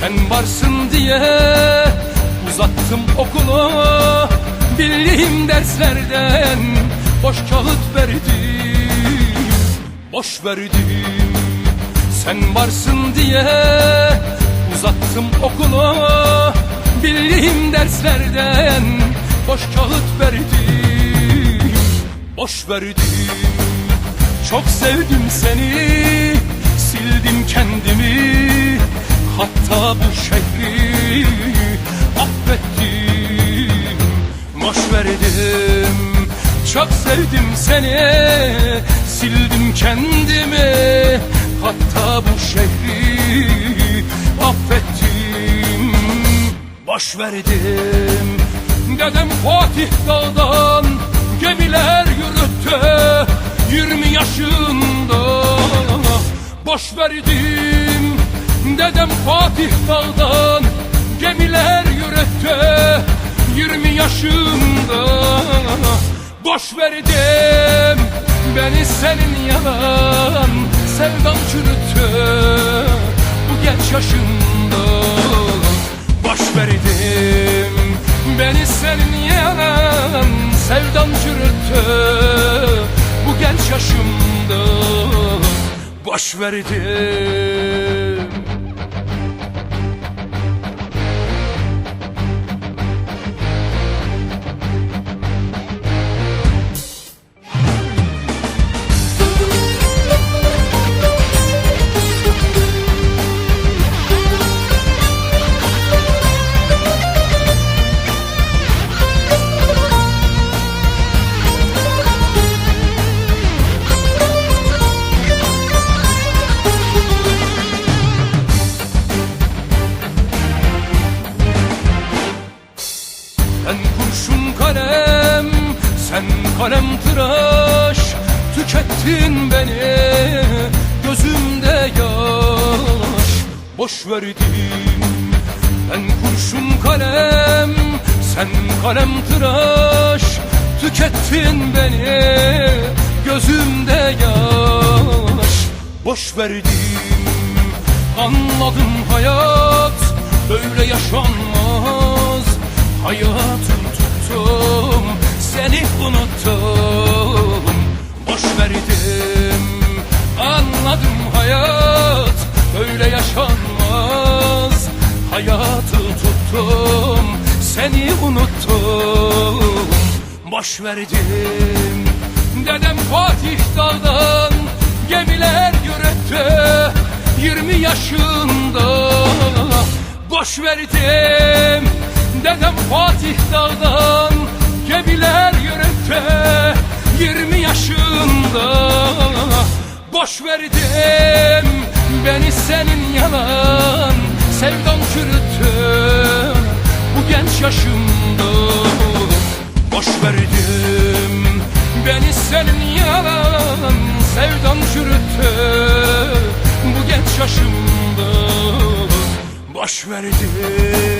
Sen varsın diye uzattım okulu. Bildiğim derslerden boş kağıt verdim Boş verdim. Sen varsın diye uzattım okulu. Bildiğim derslerden boş kağıt verdim Boş verdim. Çok sevdim seni Sildim kendimi Hatta bu şehri Affettim Boş verdim. Çok sevdim seni Sildim kendimi. Hatta bu şehri Affettim Boş verdim. Dedem Fatih Dağ'dan Gemiler yürüttü Yirmi yaşında. Boş verdim Dedem Fatih Dağ'dan Gemiler yürüttü Yirmi yaşında Boş verdim Beni senin yalan Sevdan çürüttü Bu genç yaşında Boş verdim Beni senin yalan Sevdan çürüttü Bu genç yaşımda. Boş verdim Ben kurşun kalem, sen kalem tıraş Tükettin beni, gözümde yaş. Boş verdim Ben kurşun kalem, sen kalem tıraş Tükettin beni, gözümde yaş. Boş verdim Anladım hayat böyle yaşanmaz Hayatı tuttum seni unuttum. Boş verdim anladım hayat böyle yaşanmaz. Hayatı tuttum seni unuttum. Boş verdim dedem Fatih Dağ'dan gemiler yürüttü Yirmi yaşında. Boş verdim Dedem Fatih Dağ'dan gemiler yürüttü Yirmi yaşında. Boş verdim Beni senin yalan sevdan çürüttü Bu genç yaşımda. Boş verdim Beni senin yalan sevdan çürüttü Bu genç yaşımda. Boş verdim